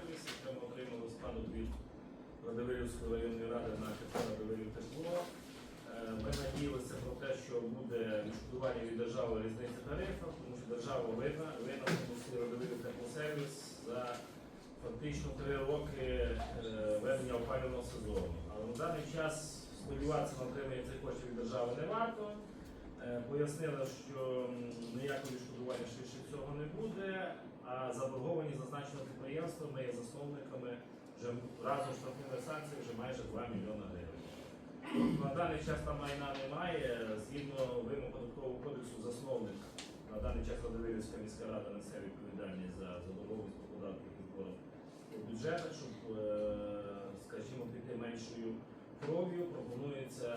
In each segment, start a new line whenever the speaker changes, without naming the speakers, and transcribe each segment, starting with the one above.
теплосервіс, яке ми отримали спадок від Радовирівської районної ради на КП Радовирів тепло. Е, Ми надіялися про те, що буде відшкодування від держави різниці тарифів, тому що держава винна, винна тому числі теплосервіс за фактично три роки е, ведення опалювального сезону. Але на даний час сподіватися на отримання цих коштів від держави не варто. Е, Пояснили, що ніякого відшкодування швидше цього не буде, заборговані зазначеного підприємства ми є засновниками вже разом з штрафними санкціями вже майже 2 мільйони гривень. Тобто на даний час там майна немає. Згідно вимог податкового кодексу, засновник на даний час Радовилівська міська рада несе відповідальність за заборгованість по податках і зборах у бюджетах, щоб, е, скажімо, піти меншою кров'ю, пропонується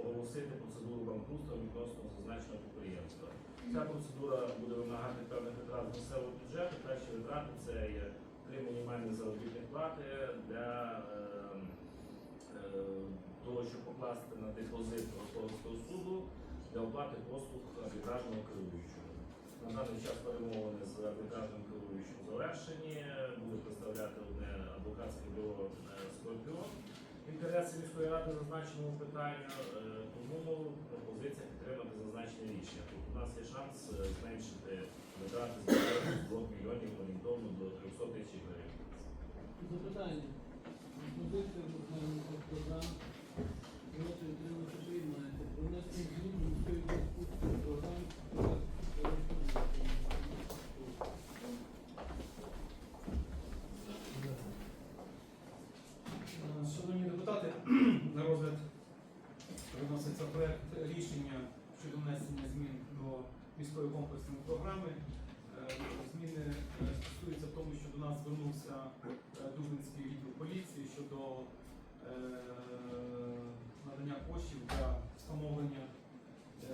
оголосити процедуру банкрутства відносно зазначеного підприємства. Ця процедура буде вимагати певних витрат з місцевого бюджету. Перші витрати це є три мінімальні заробітні плати для е, е, того, щоб покласти на депозит господарського суду для оплати послуг арбітражного керуючого. На даний час перемовини з арбітражним керуючим завершені. Буде представляти одне адвокатське бюро е, Скорпіон. Інтереси міської ради зазначеного питанню, е, тому пропозиція підтримати зазначене рішення. Тобто у нас є шанс е, зменшити витрати з бюджету 2 мільйонів орієнтовно до 300 тисяч гривень.
Запитання. Пропозиція. Проти утримати приймається. Про внесення змін до міської відпустки програм.
Е, Шановні депутати, на розгляд виноситься проект рішення щодо внесення змін до міської комплексної програми. Е, Зміни е, стосуються тому, що до нас звернувся е, Дублинський відділ поліції щодо надання коштів для встановлення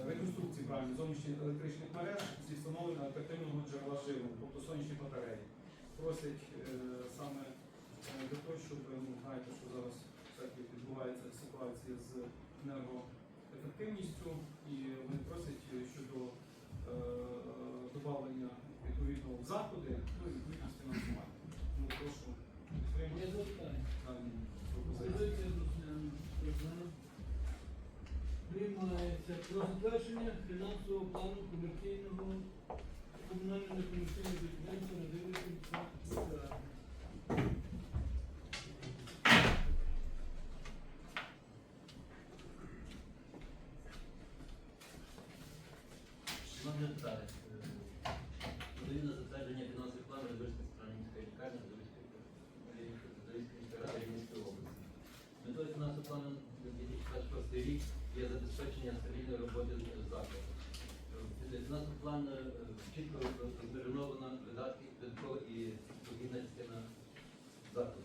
реконструкції правильно зовнішніх електричних мереж зі встановлення ефективного джерела живлення, тобто сонячні батареї. Просять саме для того, щоб ну, знаєте, що зараз відбувається ситуація з енергоефективністю, і вони просять щодо е, додавання відповідного в заходи, ну і відповідно фінансування. Тому прошу підтримати дані пропозиції.
Приймається про затвердження фінансового плану комерційного комунального комерційного підприємства на дивитися.
Шановні депутати, е, подаю на затвердження фінансових планів Радивської центральної міської лікарні Радивської міської ради Рівненської області. Метою фінансового плану на 2026 рік є забезпечення стабільної роботи закладу. Е, Фінансовий план е, чітко розмежовано видатки видатково і дохідна частина закладу.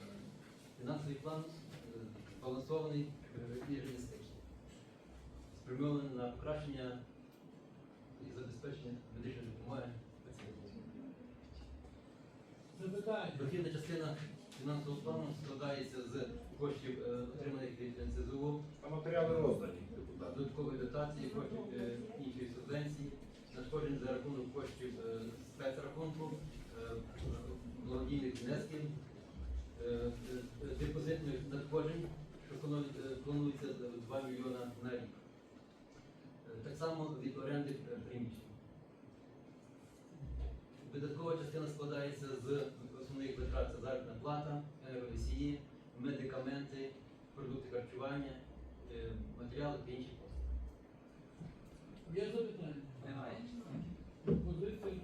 Е, Фінансовий план е, збалансований е, і реалістичний, спрямований на покращення і забезпечення медичної допомоги пацієнтів. Дохідна частина фінансового плану складається з коштів, е, отриманих від НСЗУ,
А матеріали роздані
додаткової дотації, коштів е, іншої субвенції, надходжень за рахунок коштів спецрахунку, благодійних внесків, депозитних надходжень, планується 2 мільйона на рік. Е, Так само від оренди е, приміщень. Видаткова частина складається з основних витрат це заробітна плата, енергоносії, медикаменти, продукти харчування, е, матеріали та інші послуги.
Є запитання?
Немає.
Пропозиція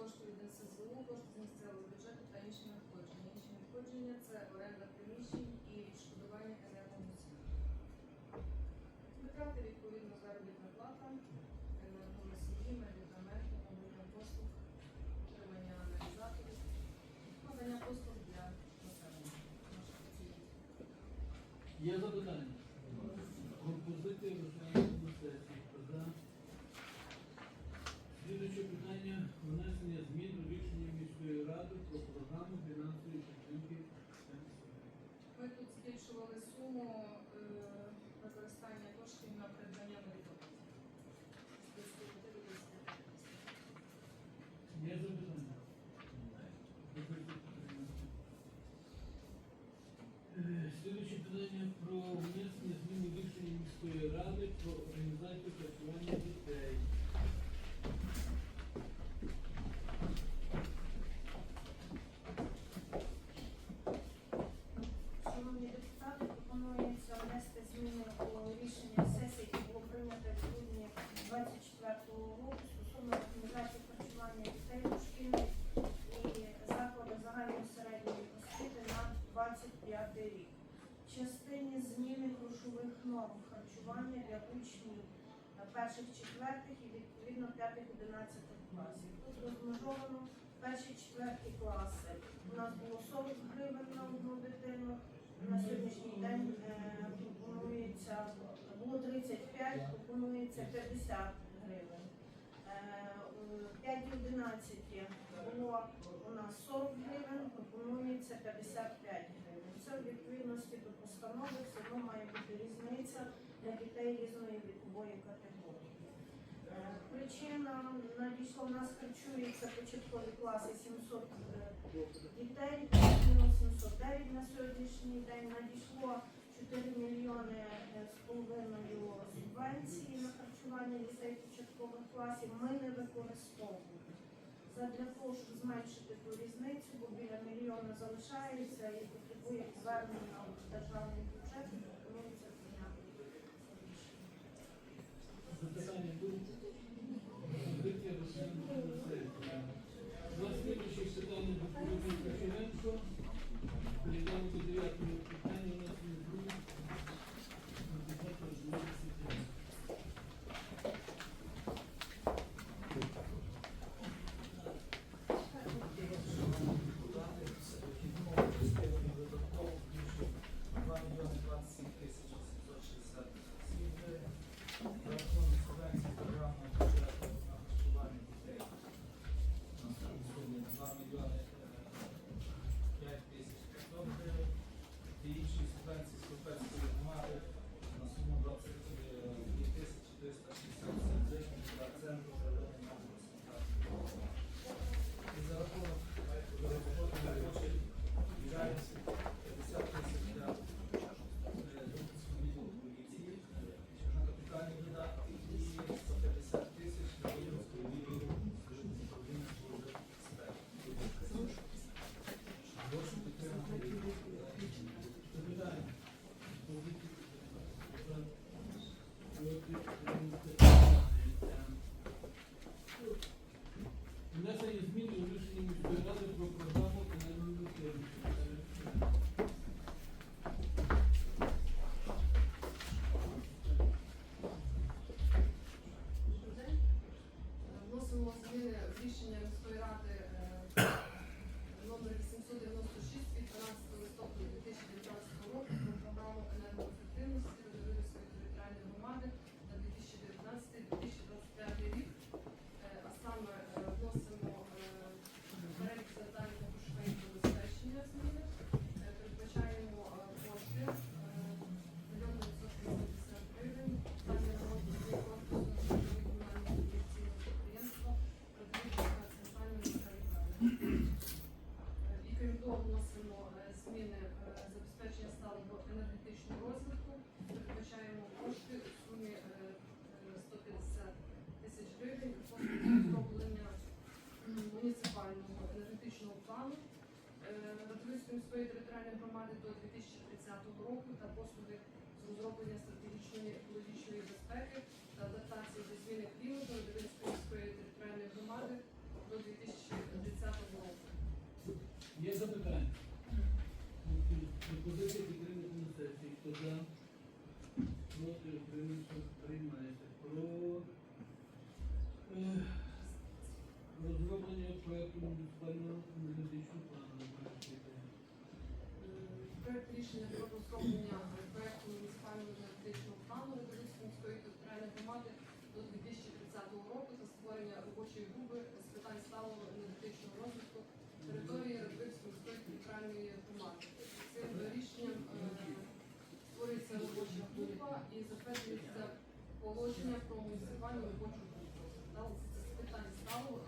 становить 4 мільйони 992 тисяча. Сюди входять кошти від НСЗУ, кошти з місцевого бюджету та інші надходження. Інші надходження це оренда приміщень і відшкодування енергоносіїв. Витрати відповідно заробітна плата, енергоносії, медикаменти, надання послуг, отримання аналізаторів, надання послуг для населення.
Є запитання? Пропозиція розглянути на сесії. Слідуюче питання внесення змін до рішення міської ради про програму фінансової підтримки.
Ми тут збільшували суму е, використання коштів на придбання медикаментів. З 25 до 25 тисяч.
Є запитання? Е, Слідуюче питання про внесення змін до рішення міської ради про організацію харчування дітей.
Шановні депутати, пропонується внести зміни у рішення сесії, яке було прийнято в грудні 24 року стосовно організації харчування дітей дошкільних і закладу загальної середньої освіти на 25 рік. В частині зміни грошових норм харчування для учнів е, перших, четвертих і відповідно п'ятих, одинадцятих класів. Тут розмежовано перші, четверті класи. У нас було 40 гривень на одну дитину. На сьогоднішній день е, пропонується було 35, пропонується 50 гривень. Е, 5-11 було у нас 40 гривень, пропонується 55 гривень. Це в відповідності до постанови все одно має бути різниця для дітей різної вікової категорії. Е, Причина надійшла у нас харчується початкові класи 700 е, дітей, мінус 709 на сьогоднішній день. Надійшло 4 мільйони е, з половиною субвенції на харчування дітей початкових класів. Ми не використовуємо. Задля того, щоб зменшити ту різницю, бо біля мільйона залишається і потребує звернення в
Запитання
вносимо е, зміни е, забезпечення сталого енергетичного розвитку. Передбачаємо кошти у сумі е, е, 150 тисяч гривень розроблення муніципального енергетичного плану Радивилівської міської територіальної громади до 2030 року та послуги з розроблення стратегічної екологічної безпеки та адаптації до зміни клімату Радивилівської міської територіальної громади до 2030
за? Проти утримався, приймається. Про е, розроблення проекту муніципального енергетичного плану. Бачите.
Проект рішення про розроблення проекту муніципального енергетичного плану Рибинської міської територіальної громади до 2030 року та створення робочої групи з питань сталого енергетичного розвитку території Рибинської міської територіальної громади. Цим рішенням е, створюється робоча група і затверджується положення про муніципальну робочу групу з питань сталого